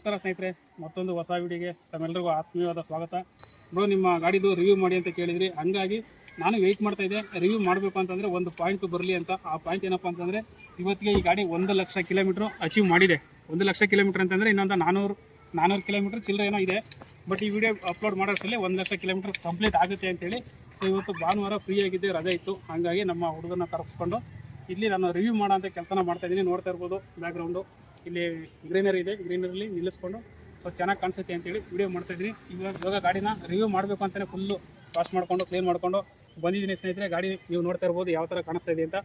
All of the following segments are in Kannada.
ನಮಸ್ಕಾರ ಸ್ನೇಹಿತರೆ, ಮತ್ತೊಂದು ಹೊಸ ವಿಡಿಯೋಗೆ ತಮ್ಮೆಲ್ಲರಿಗೂ ಆತ್ಮೀಯವಾದ ಸ್ವಾಗತ. ಬ್ರೋ, ನಿಮ್ಮ ಗಾಡಿದು ರಿವ್ಯೂ ಮಾಡಿ ಅಂತ ಕೇಳಿದ್ರಿ. ಹಂಗಾಗಿ ನಾನು ವೆಯ್ಟ್ ಮಾಡ್ತಾ ಇದ್ದೆ. ರಿವ್ಯೂ ಮಾಡಬೇಕು ಅಂತಂದರೆ ಒಂದು ಪಾಯಿಂಟ್ ಬರಲಿ ಅಂತ. ಆ ಪಾಯಿಂಟ್ ಏನಪ್ಪ ಅಂತಂದರೆ, ಇವತ್ತಿಗೆ ಈ ಗಾಡಿ ಒಂದು ಲಕ್ಷ ಕಿಲೋಮೀಟ್ರ್ ಅಚೀವ್ ಮಾಡಿದೆ. ಒಂದು ಲಕ್ಷ ಕಿಲೋಮೀಟ್ರ್ ಅಂತಂದರೆ ಇನ್ನೊಂದು ನಾನ್ನೂರು ನಾನ್ನೂರು ಕಿಲೋಮೀಟ್ರ್ ಚಿಲ್ಲರೆ ಏನೋ ಇದೆ. ಬಟ್ ಈ ವಿಡಿಯೋ ಅಪ್ಲೋಡ್ ಮಾಡೋಷ್ಟರಲ್ಲಿ ಒಂದು ಲಕ್ಷ ಕಿಲೋಮೀಟ್ರ್ ಕಂಪ್ಲೀಟ್ ಆಗುತ್ತೆ ಅಂತೇಳಿ. ಸೊ ಇವತ್ತು ಭಾನುವಾರ ಫ್ರೀ ಆಗಿದ್ದೆ, ರಜೆ ಇತ್ತು. ಹಾಗಾಗಿ ನಮ್ಮ ಹುಡುಗನ ಕರೆಸ್ಕೊಂಡು ಇಲ್ಲಿ ನಾನು ರಿವ್ಯೂ ಮಾಡೋ ಅಂತ ಕೆಲಸನ ಮಾಡ್ತಾಯಿದ್ದೀನಿ ನೋಡ್ತಾ ಇರ್ಬೋದು ಬ್ಯಾಕ್ಗ್ರೌಂಡು ಇಲ್ಲಿ ಗ್ರೀನರಿ ಇದೆ, ಗ್ರೀನರಿಲಿ ನಿಲ್ಲಿಸ್ಕೊಂಡು. ಸೊ ಚೆನ್ನಾಗಿ ಕಾಣಿಸುತ್ತೆ ಅಂತೇಳಿ ವಿಡಿಯೋ ಮಾಡ್ತಾ ಇದ್ದೀನಿ. ಇವಾಗ ಇವಾಗ ಗಾಡಿನ ರಿವ್ಯೂ ಮಾಡಬೇಕು ಅಂತಲೇ ಫುಲ್ಲು ವಾಶ್ ಮಾಡಿಕೊಂಡು ಕ್ಲೀನ್ ಮಾಡಿಕೊಂಡು ಬಂದಿದ್ದೀನಿ ಸ್ನೇಹಿತರೆ. ಗಾಡಿ ನೀವು ನೋಡ್ತಾ ಇರ್ಬೋದು ಯಾವ ಥರ ಕಾಣಿಸ್ತಾ ಇದೆ ಅಂತ.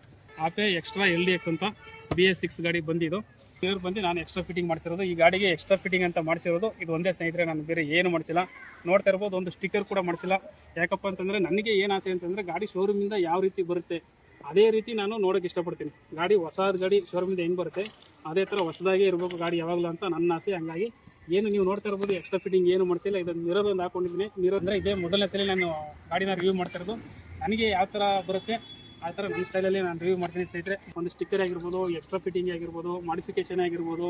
Ape extra L D X ಅಂತ ಬಿ ಎಸ್ ಸಿಕ್ಸ್ ಗಾಡಿ ಬಂದಿದ್ದು. ಇವ್ರು ಬಂದು ನಾನು ಎಕ್ಸ್ಟ್ರಾ ಫಿಟ್ಟಿಂಗ್ ಮಾಡಿಸಿರೋದು. ಈ ಗಾಡಿಗೆ ಎಕ್ಸ್ಟ್ರಾ ಫಿಟ್ಟಿಂಗ್ ಅಂತ ಮಾಡಿಸಿರೋದು. ಇದು ಒಂದೇ ಸ್ನೇಹಿತರೆ, ನಾನು ಬೇರೆ ಏನು ಮಾಡಿಸಿಲ್ಲ. ನೋಡ್ತಾ ಇರ್ಬೋದು, ಒಂದು ಸ್ಟಿಕ್ಕರ್ ಕೂಡ ಮಾಡಿಸಿಲ್ಲ. ಯಾಕಪ್ಪ ಅಂತಂದರೆ ನನಗೆ ಏನು ಆಸೆ ಅಂತಂದರೆ ಗಾಡಿ ಶೋರೂಮಿಂದ ಯಾವ ರೀತಿ ಬರುತ್ತೆ? ಅದೇ ರೀತಿ ನಾನು ನೋಡೋಕೆ ಇಷ್ಟಪಡ್ತೀನಿ. ಗಾಡಿ ಹೊಸದ ಗಾಡಿ ಶೋರೂಮಿಂದ ಹೆಂಗೆ ಬರುತ್ತೆ, ಅದೇ ಥರ ಹೊಸದಾಗೇ ಇರಬೇಕು ಗಾಡಿ ಯಾವಾಗಲೂ ಅಂತ ನನ್ನ ಆಸೆ. ಹಂಗಾಗಿ ಏನು ನೀವು ನೋಡ್ತಾ ಇರ್ಬೋದು ಎಕ್ಸ್ಟ್ರಾ ಫಿಟ್ಟಿಂಗ್ ಏನು ಮಾಡಿಸಿಲ್ಲ. ಇದನ್ನು ಮಿರರ್ ಒಂದು ಹಾಕೊಂಡಿದ್ದೀನಿ. ಮಿರರ್ ಅಂದರೆ ಇದೇ ಮೊದಲನೇ ಸಲ ನಾನು ಗಾಡಿನ ರಿವ್ಯೂ ಮಾಡ್ತಾ ಇರೋದು. ನನಗೆ ಯಾವ ಥರ ಬರುತ್ತೆ, ಆ ಥರ ನನ್ನ ಸ್ಟೈಲಲ್ಲಿ ನಾನು ರಿವ್ಯೂ ಮಾಡ್ತೀನಿ ಸ್ನೇಹಿತರೆ. ಒಂದು ಸ್ಟಿಕ್ಕರ್ ಆಗಿರ್ಬೋದು ಎಕ್ಸ್ಟ್ರಾ ಫಿಟ್ಟಿಂಗ್ ಆಗಿರ್ಬೋದು ಮಾಡಿಫಿಕೇಶನ್ ಆಗಿರ್ಬೋದು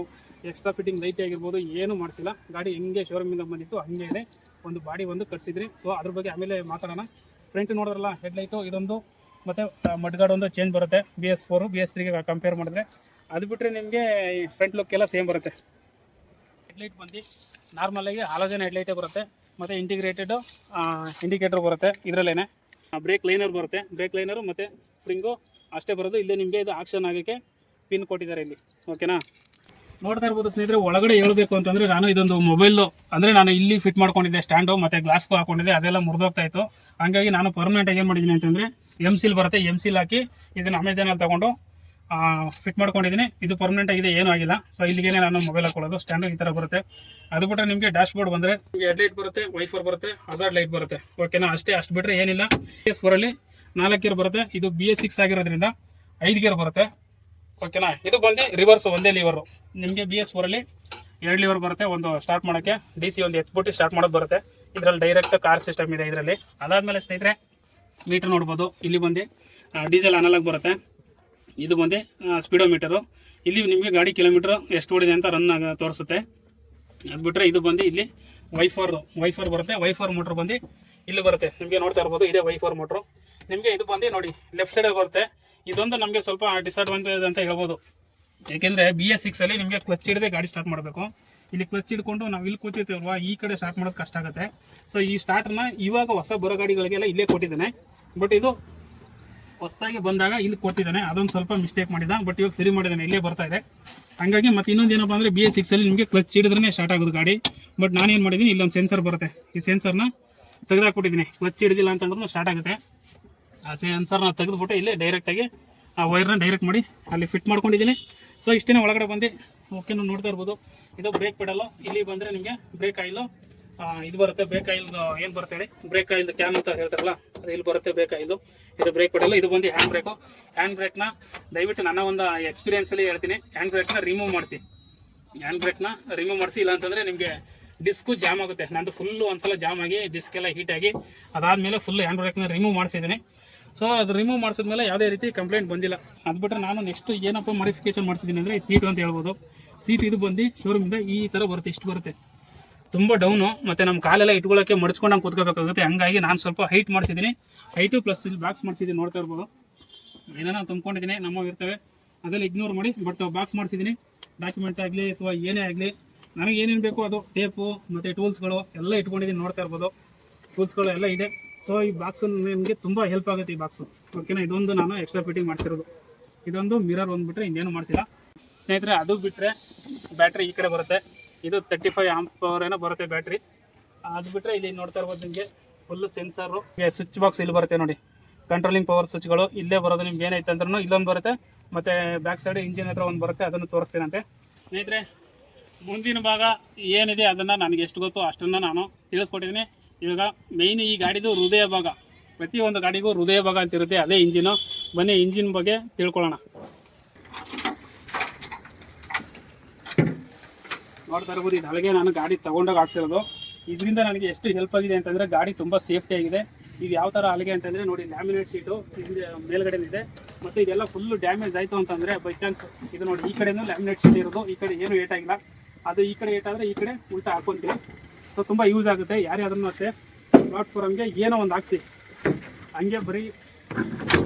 ಎಕ್ಸ್ಟ್ರಾ ಫಿಟ್ಟಿಂಗ್ ಲೈಟ್ ಆಗಿರ್ಬೋದು, ಏನು ಮಾಡಿಸಿಲ್ಲ. ಗಾಡಿ ಹೆಂಗೆ ಶೋರೂಮಿಂದ ಬಂದಿತ್ತು ಹಂಗೆ ಇದೆ ಒಂದು ಬಾಡಿ ಒಂದು ಕಟ್ಸಿದ್ರಿ ಸೊ ಅದ್ರ ಬಗ್ಗೆ ಆಮೇಲೆ ಮಾತಾಡೋಣ. ಫ್ರಂಟ್ ನೋಡಿದ್ರಲ್ಲ ಹೆಡ್ಲೈಟು ಇದೊಂದು ಮತ್ತು ಮಡ್ಗಾರ್ಡ್ ಒಂದು ಚೇಂಜ್ ಬರುತ್ತೆ. B S four B S ತ್ರೀಗೆ compare ಮಾಡಿದ್ರೆ. ಅದು ಬಿಟ್ಟರೆ ನಿಮಗೆ ಫ್ರಂಟ್ ಲುಕ್ ಎಲ್ಲ ಸೇಮ್ ಬರುತ್ತೆ. ಹೆಡ್ಲೈಟ್ ಬಂದು ನಾರ್ಮಲಾಗಿ ಹಾಲೋಜನ್ ಹೆಡ್ಲೈಟೇ ಬರುತ್ತೆ. ಮತ್ತು ಇಂಟಿಗ್ರೇಟೆಡು ಇಂಡಿಕೇಟರ್ ಬರುತ್ತೆ ಇದರಲ್ಲೇ ಬ್ರೇಕ್ ಲೈನರ್ ಬರುತ್ತೆ. ಬ್ರೇಕ್ ಲೈನರು ಮತ್ತು ಸ್ಪ್ರಿಂಗು ಅಷ್ಟೇ ಬರೋದು. ಇಲ್ಲೇ ನಿಮಗೆ ಇದು ಆಕ್ಷನ್ ಆಗೋಕ್ಕೆ ಪಿನ್ ಕೊಟ್ಟಿದ್ದಾರೆ ಇಲ್ಲಿ. ಓಕೆನಾ ನೋಡ್ತಾ ಇರ್ಬೋದು ಸ್ನೇಹಿತರೆ, ಒಳಗಡೆ ಹೇಳಬೇಕು ಅಂತಂದರೆ ನಾನು ಇದೊಂದು ಮೊಬೈಲು ಅಂದರೆ ನಾನು ಇಲ್ಲಿ ಫಿಟ್ ಮಾಡ್ಕೊಂಡಿದ್ದೆ ಸ್ಟ್ಯಾಂಡು ಮತ್ತು ಗ್ಲಾಸ್ಗೂ ಹಾಕೊಂಡಿದ್ದೆ, ಅದೆಲ್ಲ ಮುರಿದೋಗ್ತಾ ಇತ್ತು. ಹಾಗಾಗಿ ನಾನು ಪರ್ಮನೆಂಟಾಗಿ ಏನು ಮಾಡಿದ್ದೀನಿ ಅಂತಂದ್ರೆ ಎಂ ಸಿಲ್ ಬರುತ್ತೆ ಎಂ ಸಿಲ್ ಹಾಕಿ ಇದನ್ನ ಅಮೆಝಾನಲ್ಲಿ ತಗೊಂಡು ಫಿಟ್ ಮಾಡ್ಕೊಂಡಿದ್ದೀನಿ. ಇದು ಪರ್ಮನೆಂಟ್ ಆಗಿದೆ, ಏನೂ ಆಗಿಲ್ಲ. ಸೊ ಇಲ್ಲಿಗೆ ನಾನು ಮೊಬೈಲ್ ಹಾಕೊಳ್ಳೋದು. ಸ್ಟ್ಯಾಂಡ್ ಈ ಥರ ಬರುತ್ತೆ. ಅದು ಬಿಟ್ಟರೆ ನಿಮಗೆ ಡ್ಯಾಶ್ ಬೋರ್ಡ್ ಬಂದರೆ ನಿಮಗೆ ಹೆಡ್ ಲೈಟ್ ಬರುತ್ತೆ ವೈಫರ್ ಬರುತ್ತೆ ಹಜಾರ್ಡ್ ಲೈಟ್ ಬರುತ್ತೆ. ಓಕೆನಾ ಅಷ್ಟೇ, ಅಷ್ಟು ಬಿಟ್ಟರೆ ಏನಿಲ್ಲ. ಬಿ ಎಸ್ ಫೋರಲ್ಲಿ ನಾಲ್ಕು ಗೇರ್ ಬರುತ್ತೆ. ಇದು ಬಿ ಎಸ್ ಸಿಕ್ಸ್ ಆಗಿರೋದ್ರಿಂದ ಐದು ಗೇರ್ ಬರುತ್ತೆ. ಓಕೆನಾ ಇದು ಬಂದು ರಿವರ್ಸ್ ಒಂದೇ ಲಿವರು ನಿಮಗೆ ಬಿ ಎಸ್ ಫೋರಲ್ಲಿ ಎರಡು ಲಿವರ್ ಬರುತ್ತೆ, ಒಂದು ಸ್ಟಾರ್ಟ್ ಮಾಡೋಕ್ಕೆ. ಡಿ ಸಿ ಒಂದು ಎತ್ಬಿಟ್ಟು ಸ್ಟಾರ್ಟ್ ಮಾಡೋದು ಬರುತ್ತೆ. ಇದರಲ್ಲಿ ಡೈರೆಕ್ಟ್ ಕಾರ್ ಸಿಸ್ಟಮ್ ಇದೆ ಇದರಲ್ಲಿ. ಅದಾದಮೇಲೆ ಸ್ನೇಹಿತರೆ ಮೀಟರ್ ನೋಡ್ಬೋದು. ಇಲ್ಲಿ ಬಂದು ಡೀಸೆಲ್ ಅನಲಾಗ್ ಬರುತ್ತೆ. ಇದು ಬಂದು ಸ್ಪೀಡೋ ಮೀಟರು ಇಲ್ಲಿ ನಿಮಗೆ ಗಾಡಿ ಕಿಲೋಮೀಟ್ರ್ ಎಷ್ಟು ಓಡಿದೆ ಅಂತ ರನ್ ತೋರಿಸುತ್ತೆ. ಅದು ಬಿಟ್ಟರೆ ಇದು ಬಂದು, ಇಲ್ಲಿ ವೈಫರ್ ವೈಫರ್ ಬರುತ್ತೆ. ವೈಫರ್ ಮೋಟ್ರ್ ಬಂದು, ಇಲ್ಲಿ ಬರುತ್ತೆ. ನಿಮಗೆ ನೋಡ್ತಾ ಇರ್ಬೋದು, ಇದೇ ವೈಫರ್ ಮೋಟ್ರು ನಿಮಗೆ ಇದು ಬಂದು ನೋಡಿ ಲೆಫ್ಟ್ ಸೈಡಲ್ಲಿ ಬರುತ್ತೆ. ಇದೊಂದು ನಮಗೆ ಸ್ವಲ್ಪ ಡಿಸಡ್ವಾಂಟೇಜ್ ಅಂತ ಹೇಳ್ಬೋದು. ಏಕೆಂದರೆ ಬಿ ಎಸ್ ಸಿಕ್ಸಲ್ಲಿ ನಿಮಗೆ ಕ್ಲಚ್ ಹಿಡಿದೇ ಗಾಡಿ ಸ್ಟಾರ್ಟ್ ಮಾಡಬೇಕು. ಇಲ್ಲಿ ಕ್ಲಚ್ ಹಿಡ್ಕೊಂಡು ನಾವು ಇಲ್ಲಿ ಕೂತಿರ್ತೇವಲ್ವಾ? ಈ ಕಡೆ ಸ್ಟಾರ್ಟ್ ಮಾಡೋದು ಕಷ್ಟ ಆಗುತ್ತೆ. ಸೊ ಈ ಸ್ಟಾರ್ಟ್ನ ಇವಾಗ ಹೊಸ ಬರೋ ಗಾಡಿಗಳಿಗೆಲ್ಲ ಇಲ್ಲೇ ಕೊಟ್ಟಿದ್ದಾನೆ. ಬಟ್ ಇದು ಹೊಸದಾಗಿ ಬಂದಾಗ ಇಲ್ಲಿ ಕೊಟ್ಟಿದ್ದಾನೆ. ಅದೊಂದು ಸ್ವಲ್ಪ ಮಿಸ್ಟೇಕ್ ಮಾಡಿದ ಬಟ್ ಇವಾಗ ಸರಿ ಮಾಡಿದ್ದಾನೆ. ಇಲ್ಲೇ ಬರ್ತಾ ಇದೆ. ಹಂಗಾಗಿ ಮತ್ತೆ ಇನ್ನೊಂದು ಏನಪ್ಪ ಅಂದರೆ ಬಿ ಎಸ್ ಸಿಕ್ಸಲ್ಲಿ ನಿಮಗೆ ಕ್ಲಚ್ ಹಿಡಿದ್ರೆ ಸ್ಟಾರ್ಟ್ ಆಗೋದು ಗಾಡಿ. ಬಟ್ ನಾನೇನು ಮಾಡಿದ್ದೀನಿ ಇಲ್ಲೊಂದು ಸೆನ್ಸರ್ ಬರುತ್ತೆ. ಈ ಸೆನ್ಸರ್ನ ತೆಗೆದಾಕ್ಬಿಟ್ಟಿದ್ದೀನಿ ಕ್ಲಚ್ ಹಿಡಿದಿಲ್ಲ ಅಂತಂದ್ರೂ ಸ್ಟಾರ್ಟ್ ಆಗುತ್ತೆ. ಆ ಸೆನ್ಸರ್ನ ತೆಗೆದುಬಿಟ್ಟು ಇಲ್ಲೇ ಡೈರೆಕ್ಟಾಗಿ ಆ ವೈರ್ನ ಡೈರೆಕ್ಟ್ ಮಾಡಿ ಅಲ್ಲಿ ಫಿಟ್ ಮಾಡ್ಕೊಂಡಿದ್ದೀನಿ ಸೊ ಇಷ್ಟೇ ಒಳಗಡೆ ಬಂದು ನೀವು ನೋಡ್ತಾ ಇರ್ಬೋದು. ಇದು ಬ್ರೇಕ್ ಪೆಡಲು ಇಲ್ಲಿ ಬಂದರೆ ನಿಮಗೆ ಬ್ರೇಕ್ ಆಯಿಲು ಇದು ಬರುತ್ತೆ. ಬ್ರೇಕ್ ಆಯಿಲ್ ಏನು ಬರುತ್ತೆ ಹೇಳಿ? ಬ್ರೇಕ್ ಆಯಿಲ್ ಕ್ಯಾನ್ ಅಂತ ಹೇಳ್ತಾರಲ್ಲ ಅದು ಇಲ್ಲಿ ಬರುತ್ತೆ ಬ್ರೇಕ್ ಆಯಿಲು ಇದು ಬ್ರೇಕ್ ಪೆಡಲು ಇದು ಬಂದು ಹ್ಯಾಂಡ್ ಬ್ರೇಕು ಹ್ಯಾಂಡ್ ಬ್ರೇಕ್ನ ದಯವಿಟ್ಟು ನನ್ನ ಒಂದು ಎಕ್ಸ್ಪೀರಿಯನ್ಸಲ್ಲಿ ಹೇಳ್ತೀನಿ. ಹ್ಯಾಂಡ್ ಬ್ರೇಕ್ನ ರಿಮೂವ್ ಮಾಡಿಸಿ. ಹ್ಯಾಂಡ್ ಬ್ರೇಕ್ನ ರಿಮೂವ್ ಮಾಡಿಸಿ, ಇಲ್ಲ ಅಂತಂದರೆ ನಿಮಗೆ ಡಿಸ್ಕು ಜಾಮ್ ಆಗುತ್ತೆ. ನಂದು ಫುಲ್ಲು ಒಂದ್ಸಲ ಜಾಮ್ ಆಗಿ ಡಿಸ್ಕೆಲ್ಲ ಹೀಟಾಗಿ ಅದಾದಮೇಲೆ ಫುಲ್ ಹ್ಯಾಂಡ್ ಬ್ರೇಕ್ನ ರಿಮೂವ್ ಮಾಡಿಸಿದ್ದೀನಿ. ಸೊ ಅದು ರಿಮೂವ್ ಮಾಡಿಸಿದ್ಮೇಲೆ ಯಾವುದೇ ರೀತಿ ಕಂಪ್ಲೇಂಟ್ ಬಂದಿಲ್ಲ. ಅದು ಬಿಟ್ಟರೆ ನಾನು ನೆಕ್ಸ್ಟ್ ಏನಪ್ಪ ಮಾಡಿಫಿಕೇಶನ್ ಮಾಡಿಸಿದ್ದೀನಿ ಅಂದರೆ ಸೀಟು ಅಂತ ಹೇಳ್ಬೋದು. ಸೀಟ್ ಇದು ಬಂದು ಶೋರೂಮಿಂದ ಈ ಥರ ಬರುತ್ತೆ, ಇಷ್ಟು ಬರುತ್ತೆ. ತುಂಬ ಡೌನು ಮತ್ತು ನಮ್ಮ ಕಾಲೆಲ್ಲ ಇಟ್ಕೊಳ್ಳೋಕ್ಕೆ ಹಂಗೆ ಕೂತ್ಕೋಬೇಕಾಗುತ್ತೆ. ಹಂಗಾಗಿ ನಾನು ಸ್ವಲ್ಪ ಹೈಟ್ ಮಾಡಿಸಿದ್ದೀನಿ ಹೈಟು ಪ್ಲಸ್ ಇಲ್ಲಿ ಬಾಕ್ಸ್ ಮಾಡಿಸಿದ್ದೀನಿ ನೋಡ್ತಾ ಇರ್ಬೋದು. ಏನೇನೋ ತುಂಬ್ಕೊಂಡಿದ್ದೀನಿ ನಮ್ಮ ಇರ್ತವೆ. ಅದೆಲ್ಲ ಇಗ್ನೋರ್ ಮಾಡಿ ಬಟ್ ಬಾಕ್ಸ್ ಮಾಡಿಸಿದ್ದೀನಿ ಡಾಕ್ಯುಮೆಂಟ್ ಆಗಲಿ ಅಥವಾ ಏನೇ ಆಗಲಿ, ನನಗೆ ಏನೇನು ಬೇಕು ಅದು ಟೇಪು ಮತ್ತು ಟೂಲ್ಸ್ಗಳು ಎಲ್ಲ ಇಟ್ಕೊಂಡಿದ್ದೀನಿ ನೋಡ್ತಾ ಇರ್ಬೋದು. ಟೂಲ್ಸ್ಗಳು ಎಲ್ಲ ಇದೆ. ಸೊ ಈ ಬಾಕ್ಸು ನಿಮಗೆ ತುಂಬ ಹೆಲ್ಪ್ ಆಗುತ್ತೆ ಈ ಬಾಕ್ಸು ಓಕೆನಾ ಇದೊಂದು ನಾನು ಎಕ್ಸ್ಟ್ರಾ ಫಿಟ್ಟಿಂಗ್ ಮಾಡ್ತಿರೋದು ಇದೊಂದು ಮಿರರ್ ಬಂದುಬಿಟ್ರೆ ಇನ್ನೇನು ಮಾಡಿಸಿಲ್ಲ. ಸ್ನೇಹಿತರೆ, ಅದು ಬಿಟ್ಟರೆ ಬ್ಯಾಟ್ರಿ ಈ ಕಡೆ ಬರುತ್ತೆ. ಇದು ತರ್ಟಿ ಫೈವ್ ಆಂಪ್ ಏನೋ ಬರುತ್ತೆ ಬ್ಯಾಟ್ರಿ ಅದು ಬಿಟ್ಟರೆ ಇಲ್ಲಿ ನೋಡ್ತಾ ಇರ್ಬೋದು ನಿಮಗೆ ಫುಲ್ ಸೆನ್ಸರು ಸ್ವಿಚ್ ಬಾಕ್ಸ್ ಇಲ್ಲಿ ಬರುತ್ತೆ ನೋಡಿ. ಕಂಟ್ರೋಲಿಂಗ್ ಪವರ್ ಸ್ವಿಚ್ಗಳು ಇಲ್ಲೇ ಬರೋದು ನಿಮ್ಗೆ ಏನೈತೆ ಅಂದ್ರೂ ಇಲ್ಲೊಂದು ಬರುತ್ತೆ. ಮತ್ತು ಬ್ಯಾಕ್ ಸೈಡ್ ಇಂಜಿನ್ ಹತ್ರ ಒಂದು ಬರುತ್ತೆ, ಅದನ್ನು ತೋರಿಸ್ತೀನಂತೆ. ಸ್ನೇಹಿತರೆ, ಮುಂದಿನ ಭಾಗ ಏನಿದೆ ಅದನ್ನು ನನಗೆ ಎಷ್ಟು ಗೊತ್ತು ಅಷ್ಟನ್ನು ನಾನು ತಿಳಿಸ್ಕೊಟ್ಟಿದ್ದೀನಿ. ಇವಾಗ ಮೇಯ್ನ್ ಈ ಗಾಡಿದು ಹೃದಯ ಭಾಗ. ಪ್ರತಿಯೊಂದು ಗಾಡಿಗೂ ಹೃದಯ ಭಾಗ ಅಂತ ಇರುತ್ತೆ, ಅದೇ ಇಂಜಿನು. ಬನ್ನಿ ಇಂಜಿನ್ ಬಗ್ಗೆ ತಿಳ್ಕೊಳ್ಳೋಣ. ನೋಡ್ತಾ ಇರ್ಬೋದು, ಇದು ಹಳಗೆ ನಾನು ಗಾಡಿ ತಗೊಂಡೋಗಿ ಆಡಿಸಿರೋದು ಇದರಿಂದ ನನಗೆ ಎಷ್ಟು ಹೆಲ್ಪ್ ಆಗಿದೆ ಅಂತಂದರೆ ಗಾಡಿ ತುಂಬ ಸೇಫ್ಟಿ ಆಗಿದೆ. ಇದು ಯಾವ ಥರ ಹಲಗೆ ಅಂತಂದರೆ ನೋಡಿ ಲ್ಯಾಮಿನೇಟ್ ಶೀಟು ಹಿಂದೆ ಮೇಲ್ಗಡೆ ಇದೆ. ಮತ್ತು ಇದೆಲ್ಲ ಫುಲ್ಲು ಡ್ಯಾಮೇಜ್ ಆಯಿತು ಅಂತಂದರೆ ಬೈ ಚಾನ್ಸ್ ಇದು ನೋಡಿ, ಈ ಕಡೆನೂ ಲ್ಯಾಮಿನೇಟ್ ಶೀಟ್ ಇರೋದು, ಈ ಕಡೆ ಏನು ಏಟಾಗಿಲ್ಲ. ಅದು ಈ ಕಡೆ ಏಟಾದರೆ ಈ ಕಡೆ ಉಲ್ಟಾ ಹಾಕೊಂತೀವಿ. ಸೊ ತುಂಬ ಯೂಸ್ ಆಗುತ್ತೆ. ಯಾರೇ ಅದನ್ನು ಅಷ್ಟೇ ಪ್ಲಾಟ್ಫಾರ್ಮ್ಗೆ ಏನೋ ಒಂದು ಹಾಕ್ಸಿ. ಹಂಗೆ ಬರೀ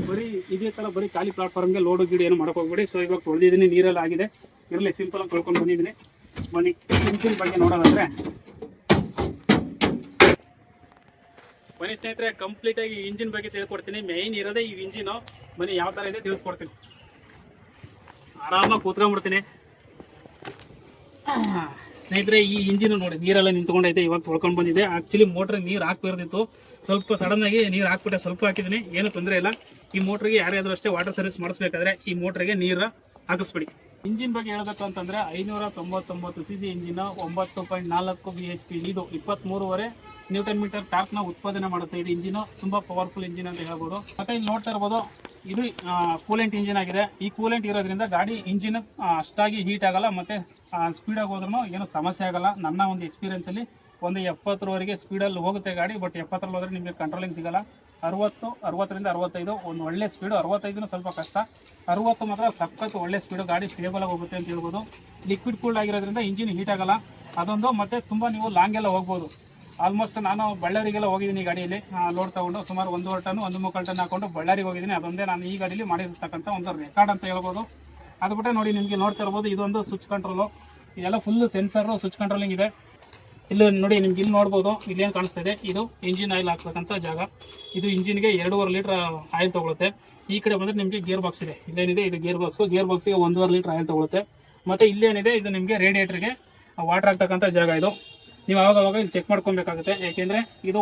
ಬರೀ ಇದೇ ಥರ ಬರೀ ಖಾಲಿ ಪ್ಲಾಟ್ಫಾರ್ಮ್ಗೆ ಲೋಡು ಗಿಡ ಏನು ಮಾಡೋಕೆ ಹೋಗ್ಬೇಡಿ. ಸೊ ಇವಾಗ ತೊಳೆದಿದ್ದೀನಿ, ನೀರೆಲ್ಲ ಆಗಿದೆ. ಇರಲಿ ಸಿಂಪಲ್ ಆಗಿ ತೊಳ್ಕೊಂಡು ಬಂದಿದ್ದೀನಿ. ಬನ್ನಿ ಇಂಜಿನ್ ಬಗ್ಗೆ ನೋಡೋದಾದ್ರೆ ಬನ್ನಿ ಸ್ನೇಹಿತರೆ ಕಂಪ್ಲೀಟ್ ಆಗಿ ಇಂಜಿನ್ ಬಗ್ಗೆ ತಿಳ್ಕೊಡ್ತೀನಿ. ಮೇಯ್ನ್ ಇರೋದೇ ಈ ಇಂಜಿನು ಬನ್ನಿ, ಯಾವ ಥರ ಇದೆ ತಿಳಿಸ್ಕೊಡ್ತೀನಿ. ಆರಾಮಾಗಿ ಕೂತ್ಕೊಂಡ್ಬಿಡ್ತೀನಿ. ಸ್ನೇಹಿತರೆ, ಈ ಇಂಜಿನ್ ನೋಡಿ, ನೀರೆಲ್ಲ ನಿಂತ್ಕೊಂಡೈತೆ, ಇವಾಗ ತೊಳ್ಕೊಂಡು ಬಂದಿದೆ. ಆಕ್ಚುಲಿ ಮೋಟ್ರ್ ನೀರು ಹಾಕ್ಬಾರ್ದಿತ್ತು ಸ್ವಲ್ಪ ಸಡನ್ ಆಗಿ ನೀರು ಹಾಕ್ಬಿಟ್ಟೆ, ಸ್ವಲ್ಪ ಹಾಕಿದ್ದೀನಿ ಏನು ತೊಂದರೆ ಇಲ್ಲ. ಈ ಮೋಟ್ರಿಗೆ ಯಾರ್ಯಾದ್ರೂ ಅಷ್ಟೇ ವಾಟರ್ ಸರ್ವಿಸ್ ಮಾಡಿಸ್ಬೇಕಾದ್ರೆ ಈ ಮೋಟ್ರಿಗೆ ನೀರು ಹಾಕಿಸ್ಬಿಡಿ. ಇಂಜಿನ್ ಬಗ್ಗೆ ಹೇಳಬೇಕು ಅಂತಂದ್ರೆ, ಐನೂರ ತೊಂಬತ್ತೊಂಬತ್ತು ಸಿ ಸಿ ಇಂಜಿನ್ ಒಂಬತ್ತು ಪಾಯಿಂಟ್ ನಾಲ್ಕು ಬಿ ಎಚ್ ಪಿ ಇದು ಇಪ್ಪತ್ತ್ಮೂರುವರೆ ನ್ಯೂಟನ್ ಮೀಟರ್ ಟಾರ್ಕ್ನ ಉತ್ಪಾದನೆ ಮಾಡುತ್ತೆ. ಇದು ಇಂಜಿನ್ ತುಂಬಾ ಪವರ್ಫುಲ್ ಇಂಜಿನ್ ಅಂತ ಹೇಳ್ಬೋದು. ಮತ್ತೆ ಇಲ್ಲಿ ನೋಡ್ತಾ ಇರ್ಬೋದು ಇದು ಕೂಲೆಂಟ್ ಇಂಜಿನ್ ಆಗಿದೆ. ಈ ಕೂಲೆಂಟ್ ಇರೋದ್ರಿಂದ ಗಾಡಿ ಇಂಜಿನ್ ಅಷ್ಟಾಗಿ ಹೀಟ್ ಆಗಲ್ಲ, ಮತ್ತೆ ಸ್ಪೀಡಾಗಿ ಹೋದ್ರೂ ಏನು ಸಮಸ್ಯೆ ಆಗಲ್ಲ. ನನ್ನ ಒಂದು ಎಕ್ಸ್ಪೀರಿಯನ್ಸಲ್ಲಿ ಒಂದು ಎಪ್ಪತ್ತರವರೆಗೆ ಸ್ಪೀಡಲ್ಲಿ ಹೋಗುತ್ತೆ ಗಾಡಿ ಬಟ್ ಎಪ್ಪತ್ತರಲ್ಲಿ ಹೋದ್ರೆ ನಿಮಗೆ ಕಂಟ್ರೋಲಿಂಗ್ ಸಿಗಲ್ಲ. ಅರವತ್ತು, ಅರವತ್ತರಿಂದ ಅರವತ್ತೈದು, ಒಂದು ಒಳ್ಳೆ ಸ್ಪೀಡು ಅರವತ್ತೈದು ಸ್ವಲ್ಪ ಕಷ್ಟ. ಅರವತ್ತು ಮಾತ್ರ ಸಖತ್ತು ಒಳ್ಳೆ ಸ್ಪೀಡು ಗಾಡಿ ಸ್ಟೇಬಲ್ ಆಗಿ ಹೋಗುತ್ತೆ ಅಂತ ಹೇಳ್ಬೋದು. ಲಿಕ್ವಿಡ್ ಕೂಲ್ಡ್ ಆಗಿರೋದ್ರಿಂದ ಇಂಜಿನ್ ಹೀಟ್ ಆಗಲ್ಲ. ಅದೊಂದು, ಮತ್ತೆ ತುಂಬ ನೀವು ಲಾಂಗ್ ಎಲ್ಲ ಹೋಗ್ಬೋದು. ಆಲ್ಮೋಸ್ಟ್ ನಾನು ಬಳ್ಳಾರಿಗೆಲ್ಲ ಹೋಗಿದ್ದೀನಿ ಗಾಡಿಯಲ್ಲಿ. ಲೋಡ್ ತಗೊಂಡು ಸುಮಾರು ಒಂದೂವರೆ ಟನ್, ಒಂದು ಮುಕ್ಕಾಲು ಟನ್ ಹಾಕೊಂಡು ಬಳ್ಳಾರಿಗೆ ಹೋಗಿದ್ದೀನಿ. ಅದೊಂದೇ ನಾನು ಈ ಗಾಡಿಯಲ್ಲಿ ಮಾಡಿರ್ತಕ್ಕಂಥ ಒಂದು ರೆಕಾರ್ಡ್ ಅಂತ ಹೇಳ್ಬೋದು. ಅದು ಬಿಟ್ಟರೆ ನೋಡಿ ನಿಮಗೆ ನೋಡ್ತಾ ಇರ್ಬೋದು, ಇದೊಂದು ಸ್ವಿಚ್ ಕಂಟ್ರೋಲು ಇದೆಲ್ಲ ಫುಲ್ ಸೆನ್ಸರು ಸ್ವಿಚ್ ಕಂಟ್ರೋಲಿಂಗ್ ಇದೆ. ಇಲ್ಲಿ ನೋಡಿ ನಿಮ್ಗೆ ಇಲ್ಲಿ ನೋಡ್ಬೋದು ಇಲ್ಲೇನು ಕಾಣಿಸ್ತಾ ಇದೆ? ಇದು ಇಂಜಿನ್ ಆಯಿಲ್ ಹಾಕ್ತಕ್ಕಂಥ ಜಾಗ. ಇದು ಇಂಜಿನ್ಗೆ ಎರಡೂವರೆ ಲೀಟ್ರ್ ಆಯಿಲ್ ತೊಗೊಳುತ್ತೆ. ಈ ಕಡೆ ಬಂದರೆ ನಿಮಗೆ ಗೇರ್ ಬಾಕ್ಸ್ ಇದೆ. ಇಲ್ಲೇನಿದೆ, ಇದು ಗೇರ್ ಬಾಕ್ಸು ಗೇರ್ ಬಾಕ್ಸಿಗೆ ಒಂದೂವರೆ ಲೀಟ್ರ್ ಆಯಿಲ್ ತೊಗೊಳುತ್ತೆ. ಮತ್ತು ಇಲ್ಲೇನಿದೆ, ಇದು ನಿಮಗೆ ರೇಡಿಯೇಟ್ರಿಗೆ ವಾಟರ್ ಹಾಕ್ತಕ್ಕಂಥ ಜಾಗ ಇದು. ನೀವು ಅವಾಗ ಇಲ್ಲಿ ಚೆಕ್ ಮಾಡ್ಕೊಬೇಕಾಗುತ್ತೆ. ಯಾಕೆಂದರೆ ಇದು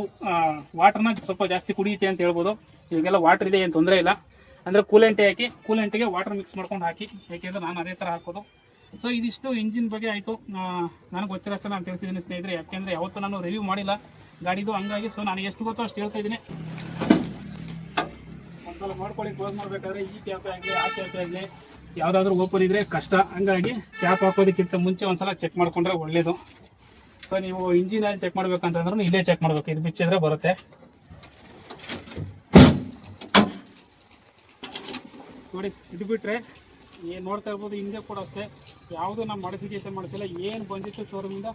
ವಾಟರ್ನ ಸ್ವಲ್ಪ ಜಾಸ್ತಿ ಕುಡಿಯುತ್ತೆ ಅಂತ ಹೇಳ್ಬೋದು. ಇವಾಗೆಲ್ಲ ವಾಟರ್ ಇದೆ, ಏನು ತೊಂದರೆ ಇಲ್ಲ. ಅಂದರೆ ಕೂಲೆಂಟೆ ಹಾಕಿ ಕೂಲೆಂಟಿಗೆ ವಾಟರ್ ಮಿಕ್ಸ್ ಮಾಡ್ಕೊಂಡು ಹಾಕಿ. ಯಾಕೆಂದ್ರೆ ನಾನು ಅದೇ ಥರ ಹಾಕೋದು. ಸೊ ಇದಿಷ್ಟು ಇಂಜಿನ್ ಬಗ್ಗೆ ಆಯಿತು. ನನಗೆ ಗೊತ್ತಿರೋಷ್ಟು ನಾನು ತಿಳಿಸಿದ್ದೀನಿ ಸ್ನೇಹಿತರೆ. ಯಾಕೆಂದರೆ ಯಾವತ್ತೂ ನಾನು ರಿವ್ಯೂ ಮಾಡಿಲ್ಲ ಗಾಡಿದು. ಹಂಗಾಗಿ ಸೊ ನಾನು ಎಷ್ಟು ಗೊತ್ತೋ ಅಷ್ಟು ಹೇಳ್ತಾ ಇದ್ದೀನಿ. ಒಂದ್ಸಲ ಮಾಡ್ಕೊಳ್ಳಿ ಕ್ಲೋಸ್ ಮಾಡಬೇಕಾದ್ರೆ ಈ ಕ್ಯಾಪ್ ಆಗಲಿ, ಆ ಕ್ಯಾಪ್ ಆಗಲಿ. ಯಾವುದಾದ್ರೂ ಓಪನ್ ಇದ್ರೆ ಕಷ್ಟ. ಹಂಗಾಗಿ ಕ್ಯಾಪ್ ಹಾಕೋದಕ್ಕಿಂತ ಮುಂಚೆ ಒಂದ್ಸಲ ಚೆಕ್ ಮಾಡ್ಕೊಂಡ್ರೆ ಒಳ್ಳೇದು. ಸೊ ನೀವು ಇಂಜಿನ್ ಆಯಿಲ್ ಚೆಕ್ ಮಾಡ್ಬೇಕಂತಂದ್ರೂ ಇಲ್ಲೇ ಚೆಕ್ ಮಾಡ್ಬೇಕು. ಇದು ಬಿಚ್ಚಿದ್ರೆ ಬರುತ್ತೆ. ನೋಡಿ, ಇದು ಬಿಟ್ರೆ ಏನು ನೋಡ್ತಾ ಇರ್ಬೋದು, ಹಿಂದೆ ಕೂಡ ಅಷ್ಟೇ. ಯಾವುದು ನಾವು ಮಾಡಿಫಿಕೇಶನ್ ಮಾಡಿಸಿಲ್ಲ, ಏನು ಬಂದಿತ್ತು ಶೋರೂಮಿಂದ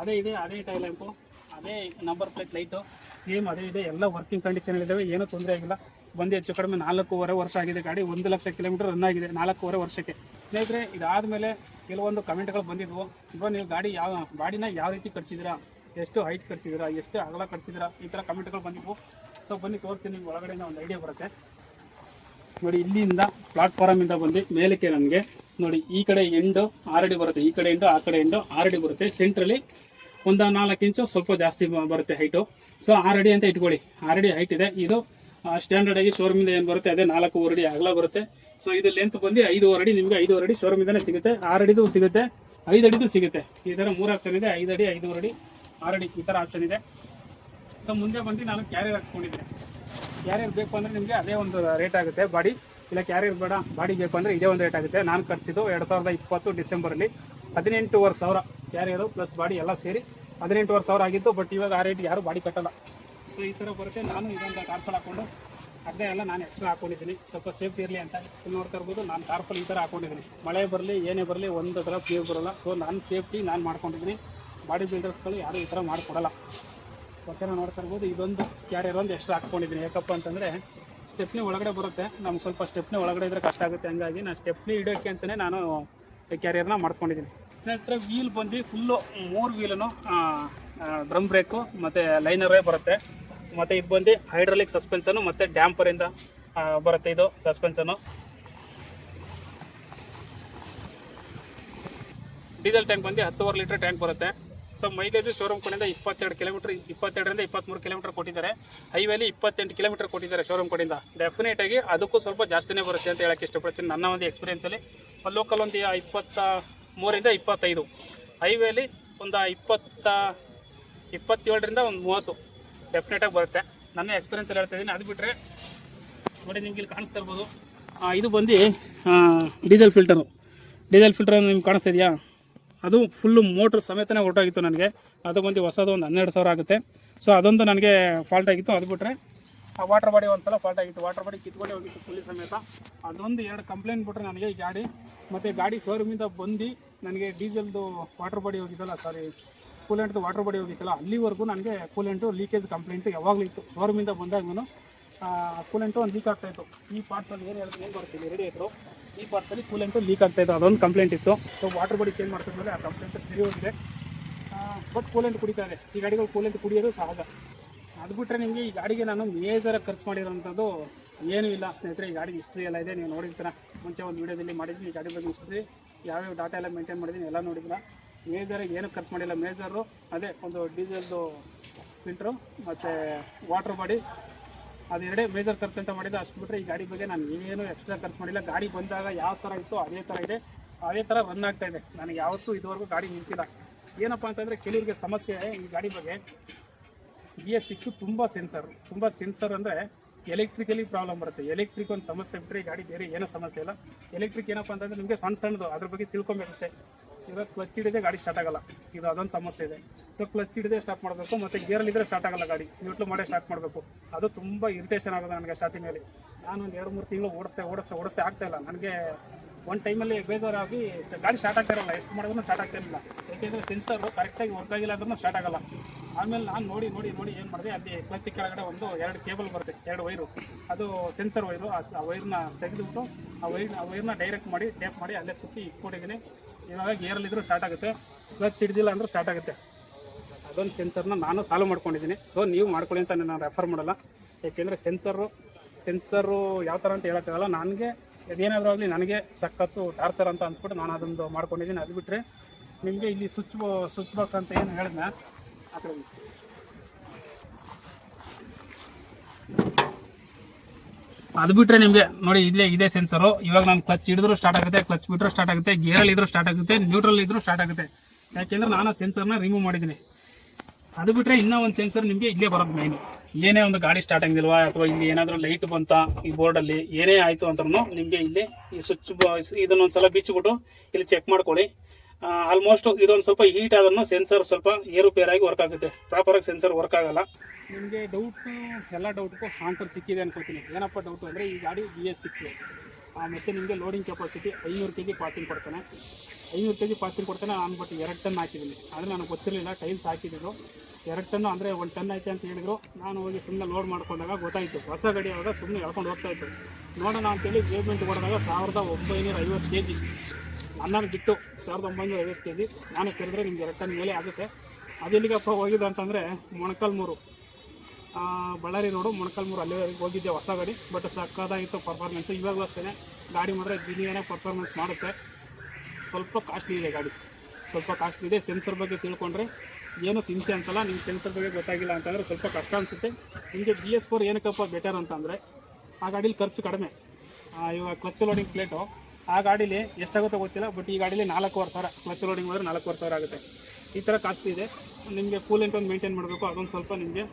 ಅದೇ ಇದೆ, ಅದೇ ಟೈಲೆಂಟು ಅದೇ ನಂಬರ್ ಪ್ಲೇಟ್ ಲೈಟು ಸೇಮ್ ಅದೇ ಇದೆ, ಎಲ್ಲ ವರ್ಕಿಂಗ್ ಕಂಡೀಷನ್ ಇದ್ದಾವೆ ಏನೂ ತೊಂದರೆ ಆಗಿಲ್ಲ. ಬಂದು ಹೆಚ್ಚು ಕಡಿಮೆ ನಾಲ್ಕೂವರೆ ವರ್ಷ ಆಗಿದೆ ಗಾಡಿ, ಒಂದು ಲಕ್ಷ ಕಿಲೋಮೀಟರ್ ರನ್ ಆಗಿದೆ, ನಾಲ್ಕೂವರೆ ವರ್ಷಕ್ಕೆ. ಸ್ನೇಹಿತರೆ, ಇದಾದಮೇಲೆ ಕೆಲವೊಂದು ಕಮೆಂಟ್ಗಳು ಬಂದಿದ್ವು. ಬ್ರೋ, ನೀವು ಗಾಡಿ ಯಾವ, ಗಾಡಿನ ಯಾವ ರೀತಿ ಕಟ್ಸಿದ್ದೀರಾ ಎಷ್ಟು ಹೈಟ್ ಕಟ್ಸಿದ್ದೀರಾ ಎಷ್ಟು ಅಗಲ ಕಟ್ಸಿದ್ದೀರಾ ಈ ಥರ ಕಮೆಂಟ್ಗಳು ಬಂದಿದ್ವು. ಸೊ ಬನ್ನಿ, ತೋರಿಸ್ತೀನಿ ಒಳಗಡೆಯಿಂದ ಒಂದು ಐಡಿಯಾ ಬರುತ್ತೆ. ನೋಡಿ, ಇಲ್ಲಿಂದ ಪ್ಲಾಟ್ಫಾರಮಿಂದ ಬಂದು ಮೇಲಕ್ಕೆ ನನಗೆ ನೋಡಿ, ಈ ಕಡೆ ಎಂಡು ಆರಡಿ ಬರುತ್ತೆ. ಈ ಕಡೆ ಎಂಡು ಆ ಕಡೆ ಎಂಡು ಆರಡಿ ಬರುತ್ತೆ. ಸೆಂಟ್ರಲ್ಲಿ ಒಂದು ನಾಲ್ಕು ಇಂಚು ಸ್ವಲ್ಪ ಜಾಸ್ತಿ ಬರುತ್ತೆ ಹೈಟು ಸೊ ಆರಡಿ ಅಂತ ಇಟ್ಕೊಳ್ಳಿ. ಆರಡಿ ಹೈಟ್ ಇದೆ. ಇದು ಸ್ಟ್ಯಾಂಡರ್ಡ್ ಆಗಿ ಶೋರೂಮಿಂದ ಏನು ಬರುತ್ತೆ? ಅದೇ ನಾಲ್ಕು ಅಡಿ ಅಗಲ ಬರುತ್ತೆ. ಸೊ ಇದು ಲೆಂತ್ ಬಂದು ಐದು ಅಡಿ ನಿಮಗೆ ಐದು ಅಡಿ ಇಂದಾನೆ ಸಿಗುತ್ತೆ. ಆರಡಿದು ಸಿಗುತ್ತೆ. ಐದು ಅಡಿದು ಸಿಗುತ್ತೆ. ಈ ಥರ ಮೂರು ಆಪ್ಷನ್ ಇದೆ. ಐದು ಅಡಿ ಐದು ಅಡಿ ಆರಡಿ ಈ ಥರ ಆಪ್ಷನ್ ಇದೆ. ಸೊ ಮುಂದೆ ಬಂದು ನಾನು ಕ್ಯಾರಿಯರ್ ಹಾಕ್ಸ್ಕೊಂಡಿದ್ದೆ. ಕ್ಯಾರಿಯರ್ ಬೇಕು ಅಂದರೆ ನಿಮಗೆ ಅದೇ ಒಂದು ರೇಟ್ ಆಗುತ್ತೆ ಬಾಡಿ. ಇಲ್ಲ ಕ್ಯಾರಿಯರ್ ಬೇಡ, ಬಾಡಿ ಬೇಕು ಅಂದರೆ ಇದೇ ಒಂದು ರೇಟ್ ಆಗುತ್ತೆ. ನಾನು ಕಟ್ಸಿದ್ದು ಎರಡು ಸಾವಿರದ ಇಪ್ಪತ್ತು ಡಿಸೆಂಬರಲ್ಲಿ ಹದಿನೆಂಟುವರೆ ಸಾವಿರ ಕ್ಯಾರಿಯರು ಪ್ಲಸ್ ಬಾಡಿ ಎಲ್ಲ ಸೇರಿ ಹದಿನೆಂಟುವರೆ ಸಾವಿರ ಆಗಿತ್ತು ಬಟ್ ಇವಾಗ ಆ ರೇಟ್ ಯಾರು ಬಾಡಿ ಕಟ್ಟಲ್ಲ. ಸೊ ಈ ಥರ ಬರುತ್ತೆ. ನಾನು ಇದೊಂದು ಟಾರ್ಪಲ್ ಹಾಕ್ಕೊಂಡು ಅದೇ ಎಲ್ಲ ನಾನು ಎಕ್ಸ್ಟ್ರಾ ಹಾಕೊಂಡಿದ್ದೀನಿ. ಸ್ವಲ್ಪ ಸೇಫ್ಟಿ ಇರಲಿ ಅಂತ ನೋಡ್ತಾ ಇರ್ಬೋದು. ನಾನು ಟಾರ್ಪಲ್ ಈ ಥರ ಹಾಕೊಂಡಿದ್ದೀನಿ. ಮಳೆ ಬರಲಿ, ಏನೇ ಬರಲಿ, ಒಂದು ಥರ ಪ್ಯೂರ್ ಬರೋಲ್ಲ. ಸೊ ನಾನು ಸೇಫ್ಟಿ ನಾನು ಮಾಡ್ಕೊಂಡಿದ್ದೀನಿ. ಬಾಡಿ ಬಿಲ್ಡರ್ಸ್ಗಳು ಯಾರೂ ಈ ಥರ ಮಾಡಿಕೊಡಲ್ಲ. ಓಕೆನಾ ನೋಡ್ತಾ ಇರ್ಬೋದು. ಇದೊಂದು ಕ್ಯಾರಿಯರ್ ಒಂದು ಎಕ್ಸ್ಟ್ರಾ ಹಾಕ್ಕೊಂಡಿದ್ದೀನಿ ಯಾಕಪ್ಪ ಅಂತಂದರೆ ಸ್ಟೆಪ್ನಿ ಒಳಗಡೆ ಬರುತ್ತೆ. ನಮ್ಗೆ ಸ್ವಲ್ಪ ಸ್ಟೆಪ್ನಿ ಒಳಗಡೆ ಇದ್ರೆ ಕಷ್ಟ ಆಗುತ್ತೆ. ಹಂಗಾಗಿ ನಾನು ಸ್ಟೆಪ್ನಿ ಇಡೋಕ್ಕೆ ಅಂತಲೇ ನಾನು ಕ್ಯಾರಿಯರ್ನ ಮಾಡಿಸ್ಕೊಂಡಿದ್ದೀನಿ. ಸ್ನೇಹಿತರೆ ವೀಲ್ ಬಂದು ಫುಲ್ಲು ಮೂರು ವೀಲನ್ನು ಡ್ರಮ್ ಬ್ರೇಕು ಮತ್ತು ಲೈನರೇ ಬರುತ್ತೆ. ಮತ್ತು ಇದು ಬಂದು ಹೈಡ್ರಾಲಿಕ್ ಸಸ್ಪೆನ್ಸನ್ನು ಮತ್ತು ಡ್ಯಾಂಪರಿಂದ ಬರುತ್ತೆ ಇದು ಸಸ್ಪೆನ್ಸನ್ನು ಡೀಸೆಲ್ ಟ್ಯಾಂಕ್ ಬಂದು ಹತ್ತುವರೆ ಲೀಟರ್ ಟ್ಯಾಂಕ್ ಬರುತ್ತೆ. ಸೊ ಮೈಲೇಜು ಶೋರೂಮ್ ಕಡೆಯಿಂದ ಇಪ್ಪತ್ತೆರಡು ಕಿಲೋಮೀಟರ್ ಇಪ್ಪತ್ತೆರಡರಿಂದ ಇಪ್ಪತ್ತ್ಮೂರು ಕಿಲೋಮೀಟರ್ ಕೊಟ್ಟಿದ್ದಾರೆ. ಹೈವೇಲಿ ಇಪ್ಪತ್ತೆಂಟು ಕಿಲೋಮೀಟರ್ ಕೊಟ್ಟಿದ್ದಾರೆ ಶೋರೂಮ್ ಕಡೆಯಿಂದ. ಡೆಫಿನೆಟ್ ಆಗಿ ಅದಕ್ಕೂ ಸ್ವಲ್ಪ ಜಾಸ್ತಿನೇ ಬರುತ್ತೆ ಅಂತ ಹೇಳಕ್ಕೆ ಇಷ್ಟಪಡ್ತೀನಿ. ನನ್ನ ಒಂದು ಎಕ್ಸ್ಪೀರಿಯನ್ಸಲ್ಲಿ ಲೋಕಲ್ ಒಂದು ಇಪ್ಪತ್ತ ಮೂರಿಂದ ಇಪ್ಪತ್ತೈದು. ಹೈವೇಲಿ ಒಂದು ಇಪ್ಪತ್ತ, ಇಪ್ಪತ್ತೇಳರಿಂದ ಒಂದು ಮೂವತ್ತು. ಡೆಫಿನೆಟಾಗಿ ಬರುತ್ತೆ. ನನ್ನ ಎಕ್ಸ್ಪೀರಿಯನ್ಸಲ್ಲಿ ಹೇಳ್ತಾ ಇದ್ದೀನಿ. ಅದು ಬಿಟ್ಟರೆ ನೋಡಿ ನಿಮ್ಗೆ ಇಲ್ಲಿ ಕಾಣಿಸ್ತಾ ಇರ್ಬೋದು. ಇದು ಬಂದು ಡೀಸೆಲ್ ಫಿಲ್ಟರು ಡೀಸೆಲ್ ಫಿಲ್ಟರ್ ನಿಮ್ಗೆ ಕಾಣಿಸ್ತಾ ಇದೆಯಾ? ಅದು ಫುಲ್ಲು ಮೋಟ್ರ್ ಸಮೇತನೇ ಹೊರಟೋಗಿತ್ತು ನನಗೆ. ಅದು ಬಂದು ಹೊಸದು ಒಂದು ಹನ್ನೆರಡು ಸಾವಿರ ಆಗುತ್ತೆ. ಸೊ ಅದೊಂದು ನನಗೆ ಫಾಲ್ಟ್ ಆಗಿತ್ತು. ಅದು ಬಿಟ್ಟರೆ ಆ ವಾಟರ್ ಬಾಡಿ ಒಂದ್ಸಲ ಫಾಲ್ಟ್ ಆಗಿತ್ತು. ವಾಟರ್ ಬಾಡಿ ಕಿತ್ಕೊಂಡು ಹೋಗಿತ್ತು ಫುಲ್ ಸಮೇತ. ಅದೊಂದು ಎರಡು ಕಂಪ್ಲೇಂಟ್ ಬಿಟ್ಟರೆ ನನಗೆ ಗಾಡಿ, ಮತ್ತು ಗಾಡಿ ಶೋರೂಮಿಂದ ಬಂದು ನನಗೆ ಡೀಸೆಲ್ದು ವಾಟರ್ ಬಾಡಿ ಹೋಗಿದ್ದಲ್ಲ ಸಾರಿ ಕೂಲೆಂಟ್ದು ವಾಟರ್ ಬಾಡಿ ಹೋಗಿತ್ತಲ್ಲ, ಅಲ್ಲಿವರೆಗೂ ನನಗೆ ಕೂಲೆಂಟು ಲೀಕೇಜ್ ಕಂಪ್ಲೇಂಟು ಯಾವಾಗಲೂ ಇತ್ತು. ಶೋರೂಮಿಂದ ಬಂದಾಗ ಕೂಲೆಂಟು ಒಂದು ಲೀಕ್ ಆಗ್ತಾಯಿತ್ತು ಈ ಪಾರ್ಟ್ಸಲ್ಲಿ ಏನು ಹೇಳ್ತೀನಿ, ಏನು ಬರ್ತೀನಿ ರೆಡಿ ಆಯಿತು ಈ ಪಾರ್ಟ್ಸಲ್ಲಿ ಕೂಲೆಂಟು ಲೀಕ್ ಆಗ್ತಾಯಿತ್ತು ಅದೊಂದು ಕಂಪ್ಲೇಂಟ್ ಇತ್ತು. ಸೊ ವಾಟರ್ ಬಾಡಿ ಚೇಂಜ್ ಮಾಡ್ತಿದ್ಮೇಲೆ ಆ ಕಂಪ್ಲೇಂಟ್ ಸರಿ ಹೋಗಿದೆ. ಬಟ್ ಕೂಲೆಂಟ್ ಕುಡಿತಾ ಇದೆ. ಈ ಗಾಡಿಗಳು ಕೂಲೆಂಟ್ ಕುಡಿಯೋದು ಸಹಜ. ಅದು ಬಿಟ್ಟರೆ ನಿಮಗೆ ಈ ಗಾಡಿಗೆ ನಾನು ಮೇಜರಾಗಿ ಖರ್ಚು ಮಾಡಿರೋಂಥದ್ದು ಏನೂ ಇಲ್ಲ. ಸ್ನೇಹಿತರೆ, ಈ ಗಾಡಿ ಹಿಸ್ಟ್ರಿ ಎಲ್ಲ ಇದೆ. ನೀವು ನೋಡಿರ್ತೀರ. ಮುಂಚೆ ಒಂದು ವೀಡಿಯೋದಲ್ಲಿ ಮಾಡಿದ್ದೀನಿ ಈ ಗಾಡಿ ಬಗ್ಗೆ ಹಿಸ್ಟ್ರಿ ಯಾವ್ಯಾವ ಡಾಟಾ ಎಲ್ಲ ಮೇಂಟೈನ್ ಮಾಡಿದ್ದೀನಿ ಎಲ್ಲ ನೋಡಿದ್ರ. ಮೇಜರಾಗಿ ಏನೂ ಖರ್ಚು ಮಾಡಿಲ್ಲ. ಮೇಜರು ಅದೇ ಒಂದು ಡೀಸೆಲ್ದು ಫಿಲ್ಟ್ರು ಮತ್ತು ವಾಟರ್ ಬಾಡಿ ಅದೆರಡೇ ಮೇಜರ್ ಖರ್ಚು ಅಂತ ಮಾಡಿದ್ದು ಅಷ್ಟು ಬಿಟ್ಟರೆ ಈ ಗಾಡಿ ಬಗ್ಗೆ ನಾನು ಏನು ಎಕ್ಸ್ಟ್ರಾ ಖರ್ಚು ಮಾಡಿಲ್ಲ. ಗಾಡಿ ಬಂದಾಗ ಯಾವ ಥರ ಇತ್ತು ಅದೇ ಥರ ಇದೆ. ಅದೇ ಥರ ರನ್ ಆಗ್ತಾ ಇದೆ. ನನಗೆ ಯಾವತ್ತೂ ಇದುವರೆಗೂ ಗಾಡಿ ನಿಂತಿಲ್ಲ. ಏನಪ್ಪ ಅಂತಂದರೆ ಕೆಲವರಿಗೆ ಸಮಸ್ಯೆ ಈ ಗಾಡಿ ಬಗ್ಗೆ. ಬಿ ಎಸ್ ಸಿಕ್ಸು ತುಂಬ ಸೆನ್ಸರ್ ತುಂಬ ಸೆನ್ಸರ್ ಅಂದರೆ ಎಲೆಕ್ಟ್ರಿಕಲಿ ಪ್ರಾಬ್ಲಮ್ ಬರುತ್ತೆ. ಎಲೆಕ್ಟ್ರಿಕ್ ಒಂದು ಸಮಸ್ಯೆ ಬಿಟ್ಟರೆ ಈ ಗಾಡಿ ಬೇರೆ ಏನೋ ಸಮಸ್ಯೆ ಇಲ್ಲ. ಎಲೆಕ್ಟ್ರಿಕ್ ಏನಪ್ಪ ಅಂತಂದರೆ ನಿಮಗೆ ಸಣ್ಣ ಸಣ್ಣದು ಅದ್ರ ಬಗ್ಗೆ ತಿಳ್ಕೊಬೇಕಂತೆ ಇವಾಗ ಕ್ಲಚ್ ಹಿಡಿದೇ ಗಾಡಿ ಸ್ಟಾರ್ಟ್ ಆಗಲ್ಲ. ಇದು ಅದೊಂದು ಸಮಸ್ಯೆ ಇದೆ. ಸೊ ಕ್ಲಚ್ ಹಿಡಿದೇ ಸ್ಟಾರ್ಟ್ ಮಾಡಬೇಕು ಮತ್ತು ಗೇರಲ್ಲಿ ಇದ್ರೆ ಸ್ಟಾರ್ಟ್ ಆಗಲ್ಲ ಗಾಡಿ. ನ್ಯೂಟ್ಲು ಮಾಡೇ ಸ್ಟಾರ್ಟ್ ಮಾಡಬೇಕು. ಅದು ತುಂಬ ಇರಿಟೇಷನ್ ಆಗೋದು ನನಗೆ ಸ್ಟಾರ್ಟಿಂಗಲ್ಲಿ ನಾನು ಒಂದು ಎರಡು, ಮೂರು ತಿಂಗಳು ಓಡಿಸ್ತೆ ಓಡಿಸ್ತೆ ಓಡಿಸ್ತೆ ಆಗ್ತಾ ಇಲ್ಲ. ನನಗೆ ಒಂದು ಟೈಮಲ್ಲಿ ಬೇಜಾರಾಗಿ ಗಾಡಿ ಸ್ಟಾರ್ಟ್ ಆಗ್ತಾ ಇರಲ್ಲ. ಎಷ್ಟು ಮಾಡಿದ್ರು ಸ್ಟಾರ್ಟ್ ಆಗ್ತಾ ಇರಲಿಲ್ಲ. ಯಾಕೆಂದರೆ ಸೆನ್ಸರ್ ಕರೆಕ್ಟಾಗಿ ವರ್ಕ್ ಆಗಿಲ್ಲ ಅಂದ್ರೂ ಸ್ಟಾರ್ಟ್ ಆಗಲ್ಲ. ಆಮೇಲೆ ನಾನು ನೋಡಿ ನೋಡಿ ನೋಡಿ ಏನು ಮಾಡಿದೆ? ಅಲ್ಲಿ ಕ್ಲಚ್ ಕೆಳಗಡೆ ಒಂದು ಎರಡು ಕೇಬಲ್ ಬರುತ್ತೆ. ಎರಡು ವೈರು ಅದು ಸೆನ್ಸರ್ ವೈರು ಆ ವೈರ್ನ ತೆಗೆದುಬಿಟ್ಟು ಆ ವೈರ್ ಆ ವೈರ್ನ ಡೈರೆಕ್ಟ್ ಮಾಡಿ ಟೇಪ್ ಮಾಡಿ ಅಲ್ಲೇ ಸುತ್ತಿ ಇಟ್ಕೊಂಡಿದ್ದೀನಿ. ಇವಾಗ ಗೇರಲ್ಲಿದ್ದರೂ ಸ್ಟಾರ್ಟ್ ಆಗುತ್ತೆ. ಕ್ಲಚ್ ಹಿಡ್ದಿಲ್ಲ ಅಂದರೂ ಸ್ಟಾರ್ಟ್ ಆಗುತ್ತೆ. ಅದೊಂದು ಸೆನ್ಸರ್ನ ನಾನು ಸಾಲ್ವ್ ಮಾಡ್ಕೊಂಡಿದ್ದೀನಿ. ಸೊ ನೀವು ಮಾಡ್ಕೊಳ್ಳಿ ಅಂತ ನಾನು ರೆಫರ್ ಮಾಡಲ್ಲ. ಏಕೆಂದರೆ ಸೆನ್ಸರು ಸೆನ್ಸರು ಯಾವ ಥರ ಅಂತ ಹೇಳೋಕ್ಕಾಗಲ್ಲ. ನನಗೆ ಅದೇನಾದರೂ ಆಗಲಿ ನನಗೆ ಸಖತ್ತು ಟಾರ್ಚರ್ ಅಂತ ಅಂದ್ಬಿಟ್ಟು ನಾನು ಅದೊಂದು ಮಾಡ್ಕೊಂಡಿದ್ದೀನಿ. ಅದು ಬಿಟ್ಟರೆ ನಿಮಗೆ ಇಲ್ಲಿ ಸ್ವಿಚ್ ಸ್ವಿಚ್ ಬಾಕ್ಸ್ ಅಂತ ಏನು ಹೇಳಿದ್ನ? ಆ ಕಡೆ. ಅದು ಬಿಟ್ರೆ ನಿಮಗೆ ನೋಡಿ ಇಲ್ಲೇ ಇದೆ ಸೆನ್ಸರು ಇವಾಗ ನಾನು ಕ್ಲಚ್ ಹಿಡಿದ್ರು ಸ್ಟಾರ್ಟ್ ಆಗುತ್ತೆ ಕ್ಲಚ್ ಬಿಟ್ಟರು ಸ್ಟಾರ್ಟ್ ಆಗುತ್ತೆ ಗೇರಲ್ಲಿ ಇದ್ರೂ ಸ್ಟಾರ್ಟ್ ಆಗುತ್ತೆ ನ್ಯೂಟ್ರಲ್ ಇದ್ರು ಸ್ಟಾರ್ಟ್ ಆಗುತ್ತೆ. ಯಾಕೆಂದ್ರೆ ನಾನು ಸೆನ್ಸರ್ನ ರಿಮೂವ್ ಮಾಡಿದ್ದೀನಿ. ಅದು ಬಿಟ್ಟರೆ ಇನ್ನೂ ಒಂದು ಸೆನ್ಸರ್ ನಿಮಗೆ ಇಲ್ಲೇ ಬರೋದು ಮೈನು ಏನೇ ಒಂದು ಗಾಡಿ ಸ್ಟಾರ್ಟ್ ಆಗಿಲ್ವಾ ಅಥವಾ ಇಲ್ಲಿ ಏನಾದರೂ ಲೈಟ್ ಬಂತ ಈ ಬೋರ್ಡಲ್ಲಿ ಏನೇ ಆಯಿತು ಅಂದ್ರೂ ನಿಮಗೆ ಇಲ್ಲಿ ಈ ಸ್ವಿಚ್ ಇದನ್ನೊಂದು ಸಲ ಬಿಚ್ಚಿಬಿಟ್ಟು ಇಲ್ಲಿ ಚೆಕ್ ಮಾಡ್ಕೊಳ್ಳಿ. ಆಲ್ಮೋಸ್ಟ್ ಇದೊಂದು ಸ್ವಲ್ಪ ಹೀಟ್ ಆದ್ರೂ ಸೆನ್ಸರ್ ಸ್ವಲ್ಪ ಏರುಪೇರಾಗಿ ವರ್ಕ್ ಆಗುತ್ತೆ. ಪ್ರಾಪರಾಗಿ ಸೆನ್ಸರ್ ವರ್ಕ್ ಆಗಲ್ಲ. ನಿಮಗೆ ಡೌಟ್ ಎಲ್ಲ ಡೌಟ್ಗೂ ಆನ್ಸರ್ ಸಿಕ್ಕಿದೆ ಅನ್ಕೋತೀನಿ ಏನಪ್ಪ ಡೌಟು ಅಂದರೆ ಈ ಗಾಡಿ ಬಿ ಎಸ್ ಸಿಕ್ಸ್ ಮತ್ತು ನಿಮಗೆ ಲೋಡಿಂಗ್ ಕೆಪಾಸಿಟಿ ಐನೂರು ಕೆ ಜಿ ಪಾಸಿಂಗ್ ಕೊಡ್ತಾನೆ. ಐನೂರು ಕೆ ಜಿ ಪಾಸಿಂಗ್ ಕೊಡ್ತಾನೆ, ನಾನು ಬಟ್ ಎರಡು ಟನ್ ಹಾಕಿದ್ದೀನಿ. ಆದರೆ ನನಗೆ ಗೊತ್ತಿರಲಿಲ್ಲ ಟೈಲ್ಸ್ ಹಾಕಿದ್ರು ಎರಡು ಟನ್ನು ಅಂದರೆ ಒಂದು ಟನ್ ಐತೆ ಅಂತ ಹೇಳಿದ್ರು. ನಾನು ಹೋಗಿ ಸುಮ್ಮನೆ ಲೋಡ್ ಮಾಡ್ಕೊಂಡಾಗ ಗೊತ್ತಾಯಿತು. ಹೊಸ ಗಾಡಿ ಆವಾಗ ಸುಮ್ಮನೆ ಎಳ್ಕೊಂಡು ಹೋಗ್ತಾ ಇತ್ತು. ನೋಡೋಣ ಅಂತೇಳಿ ಪೇಮೆಂಟ್ ಕೊಡಿದಾಗ ಸಾವಿರದ ಒಂಬೈನೂರ ಐವತ್ತು ಕೆ ಜಿ ನನ್ನನ್ನು ಬಿಟ್ಟು ಸಾವಿರದ ಒಂಬೈನೂರ ಐವತ್ತು ಕೆ ಜಿ ನಾನು ಸೇರಿದ್ರೆ ನಿಮ್ಗೆ ಎರಡು ಟನ್ ಮೇಲೆ ಆಗುತ್ತೆ. ಅದೆಲ್ಲಿಗಪ್ಪ ಹೋಗಿದೆ ಅಂತಂದರೆ ಮೊಣಕಲ್ಮೂರು. ಬಳ್ಳಾರಿ ರೋಡು ಮೊಣಕಲ್ಮೂರು ಅಲ್ಲಿ ಹೋಗಿದ್ದೆ ಹೊಸ ಗಾಡಿ ಬಟ್ ಸಕ್ಕದಾಗಿತ್ತು ಪರ್ಫಾರ್ಮೆನ್ಸು ಇವಾಗಲೂ ಅಷ್ಟೇ ಗಾಡಿ ಮಾತ್ರ ದಿನೇನೇ ಪರ್ಫಾರ್ಮೆನ್ಸ್ ಮಾಡುತ್ತೆ. ಸ್ವಲ್ಪ ಕಾಸ್ಟ್ಲಿ ಇದೆ ಗಾಡಿ. ಸ್ವಲ್ಪ ಕಾಸ್ಟ್ಲಿ ಇದೆ. ಸೆನ್ಸರ್ ಬಗ್ಗೆ ತಿಳ್ಕೊಂಡ್ರೆ, ಏನು ಸಿನ್ಸೆ ಅನ್ಸಲ್ಲ, ನಿಮ್ಗೆ ಸೆನ್ಸರ್ ಬಗ್ಗೆ ಗೊತ್ತಾಗಿಲ್ಲ ಅಂತಂದರೆ ಸ್ವಲ್ಪ ಕಷ್ಟ ಅನಿಸುತ್ತೆ. ನಿಮಗೆ ಬಿ ಎಸ್ ಫೋರ್ ಏನಕ್ಕಪ್ಪ ಬೆಟರ್ ಅಂತಂದರೆ, ಆ ಗಾಡೀಲಿ ಖರ್ಚು ಕಡಿಮೆ. ಇವಾಗ ಕ್ಲಚ್ ಲೋಡಿಂಗ್ ಪ್ಲೇಟು ಆ ಗಾಡೀಲಿ ಎಷ್ಟಾಗುತ್ತೋ ಗೊತ್ತಿಲ್ಲ ಬಟ್ ಈ ಗಾಡೀಲಿ ನಾಲ್ಕೂವರೆ ಸಾವಿರ ಕ್ಲಚ್ ಲೋಡಿಂಗ್ ಮಾಡಿದ್ರೆ ನಾಲ್ಕೂವರೆ ಸಾವಿರ ಆಗುತ್ತೆ. ಈ ಥರ ಕಾಸ್ಟ್ಲಿ ಇದೆ. ನಿಮಗೆ ಕೂಲ್ ಒಂದು ಮೇಂಟೈನ್ ಮಾಡಬೇಕು, ಅದೊಂದು ಸ್ವಲ್ಪ ನಿಮಗೆ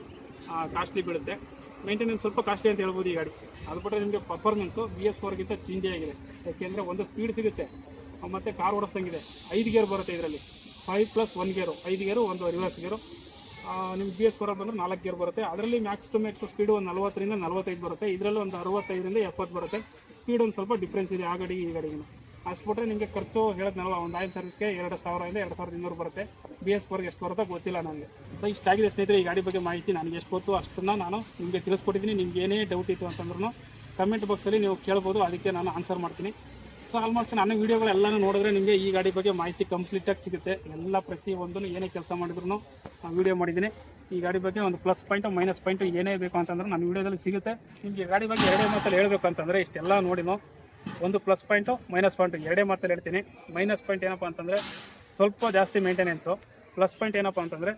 ಕಾಸ್ಟ್ಲಿ ಬೀಳುತ್ತೆ. ಮೇಂಟೆನೆನ್ಸ್ ಸ್ವಲ್ಪ ಕಾಸ್ಟ್ಲಿ ಅಂತ ಹೇಳ್ಬೋದು ಈ ಗಾಡಿ. ಅದು ಬಿಟ್ಟರೆ ನಿಮಗೆ ಪರ್ಫಾರ್ಮೆನ್ಸು ಬಿ ಎಸ್ ಫೋರ್ಗಿಂತ ಚೇಂಜೇ ಆಗಿದೆ. ಯಾಕೆಂದರೆ ಒಂದು ಸ್ಪೀಡ್ ಸಿಗುತ್ತೆ. ಮತ್ತು ಕಾರ್ ಓಡಿಸ್ದಂಗಿದೆ. ಐದು ಗೇರ್ ಬರುತ್ತೆ ಇದರಲ್ಲಿ. ಫೈವ್ ಪ್ಲಸ್ ಒನ್ ಗೇರು ಐದು ಗೇರು ಒಂದು ರಿವರ್ಸ್ ಗೇರು ನಿಮ್ಗೆ ಬಿ ಎಸ್ ಫೋರ್ ಬಂದರೆ ನಾಲ್ಕು ಗೇರ್ ಬರುತ್ತೆ. ಅದರಲ್ಲಿ ಮ್ಯಾಕ್ಸ್ ಟು ಮ್ಯಾಕ್ಸ್ ಸ್ಪೀಡ್ ಒಂದು ನಲ್ವತ್ತರಿಂದ ನಲ್ವತ್ತೈದು ಬರುತ್ತೆ. ಇದರಲ್ಲಿ ಒಂದು ಅರವತ್ತೈದರಿಂದ ಎಪ್ಪತ್ತು ಬರುತ್ತೆ. ಸ್ಪೀಡ್ ಒಂದು ಸ್ವಲ್ಪ ಡಿಫ್ರೆನ್ಸ್ ಇದೆ ಆ ಗಾಡಿಗೆ, ಈ ಗಾಡಿಗೆ. ಅಷ್ಟು ಬಿಟ್ಟರೆ ನಿಮಗೆ ಖರ್ಚು ಹೇಳಿದ್ನಲ್ವ? ಒಂದು ಆಯಿಲ್ ಸರ್ವಿಸ್ಗೆ ಎರಡು ಸಾವಿರದಿಂದ ಎರಡು ಸಾವಿರದ ಇನ್ನೂರು ಬರುತ್ತೆ. ಬಿ ಎಸ್ ಫೋರ್ಗೆ ಎಷ್ಟು ಬರುತ್ತೋ ಗೊತ್ತಿಲ್ಲ ನನಗೆ. ಸೊ ಇಷ್ಟಾಗಿದೆ ಸ್ನೇಹಿತರೆ, ಈ ಗಾಡಿ ಬಗ್ಗೆ ಮಾಹಿತಿ ನನಗೆ ಎಷ್ಟು ಗೊತ್ತು ಅಷ್ಟನ್ನು ನಾನು ನಿಮಗೆ ತಿಳಿಸ್ಕೊಟ್ಟಿದ್ದೀನಿ. ನಿಮ್ಗೆ ಏನೇ ಡೌಟ್ ಇತ್ತು ಅಂತಂದ್ರೂ ಕಮೆಂಟ್ ಬಾಕ್ಸಲ್ಲಿ ನೀವು ಕೇಳ್ಬೋದು, ಅದಕ್ಕೆ ನಾನು ಆನ್ಸರ್ ಮಾಡ್ತೀನಿ. ಸೊ ಆಲ್ಮೋಸ್ಟ್ ನನ್ನ ವೀಡಿಯೋಗಳೆಲ್ಲನೂ ನೋಡಿದ್ರೆ ನಿಮಗೆ ಈ ಗಾಡಿ ಬಗ್ಗೆ ಮಾಹಿತಿ ಕಂಪ್ಲೀಟಾಗಿ ಸಿಗುತ್ತೆ. ಎಲ್ಲ ಪ್ರತಿಯೊಂದನ್ನು ಏನೇ ಕೆಲಸ ಮಾಡಿದ್ರು ನಾನು ವೀಡಿಯೋ ಮಾಡಿದ್ದೀನಿ. ಈ ಗಾಡಿ ಬಗ್ಗೆ ಒಂದು ಪ್ಲಸ್ ಪಾಯಿಂಟು ಮೈನಸ್ ಪಾಯಿಂಟು ಏನೇ ಬೇಕು ಅಂತಂದ್ರೆ ನನ್ನ ವೀಡಿಯೋದಲ್ಲಿ ಸಿಗುತ್ತೆ. ನಿಮಗೆ ಗಾಡಿ ಬಗ್ಗೆ ಎರಡೇ ಮಾತಲ್ಲಿ ಹೇಳಬೇಕು ಅಂತಂದರೆ ಇಷ್ಟೆಲ್ಲ ನೋಡಿನೋ ಒಂದು ಪ್ಲಸ್ ಪಾಯಿಂಟು ಮೈನಸ್ ಪಾಯಿಂಟು ಎರಡೇ ಮಾತಲ್ಲಿ ಹೇಳ್ತೀನಿ. ಮೈನಸ್ ಪಾಯಿಂಟ್ ಏನಪ್ಪ ಅಂತಂದರೆ ಸ್ವಲ್ಪ ಜಾಸ್ತಿ ಮೇಂಟೆನೆನ್ಸು ಪ್ಲಸ್ ಪಾಯಿಂಟ್ ಏನಪ್ಪ ಅಂತಂದರೆ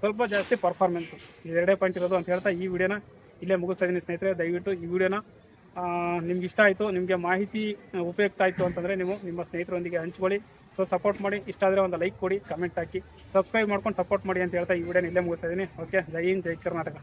ಸ್ವಲ್ಪ ಜಾಸ್ತಿ ಪರ್ಫಾರ್ಮೆನ್ಸು ಎರಡೇ ಪಾಯಿಂಟ್ ಇರೋದು ಅಂತ ಹೇಳ್ತಾ ಈ ವಿಡಿಯೋನ ಇಲ್ಲೇ ಮುಗಿಸ್ತಾ ಇದ್ದೀನಿ ಸ್ನೇಹಿತರೆ. ದಯವಿಟ್ಟು ಈ ವಿಡಿಯೋನ ನಿಮ್ಗೆ ಇಷ್ಟ ಆಯಿತು, ನಿಮಗೆ ಮಾಹಿತಿ ಉಪಯುಕ್ತ ಆಯಿತು ಅಂತಂದರೆ ನೀವು ನಿಮ್ಮ ಸ್ನೇಹಿತರೊಂದಿಗೆ ಹಂಚ್ಕೊಳ್ಳಿ. ಸೊ ಸಪೋರ್ಟ್ ಮಾಡಿ, ಇಷ್ಟ ಆದರೆ ಒಂದು ಲೈಕ್ ಕೊಡಿ ಕಮೆಂಟ್ ಹಾಕಿ. ಸಬ್ಸ್ಕ್ರೈಬ್ ಮಾಡ್ಕೊಂಡು ಸಪೋರ್ಟ್ ಮಾಡಿ ಅಂತ ಹೇಳ್ತಾ ಈ ವಿಡಿಯೋನ ಇಲ್ಲೇ ಮುಗಿಸ್ತಾ ಇದ್ದೀನಿ. ಓಕೆ ಜೈ ಹಿಂದ್, ಜೈ ಕರ್ನಾಟಕ.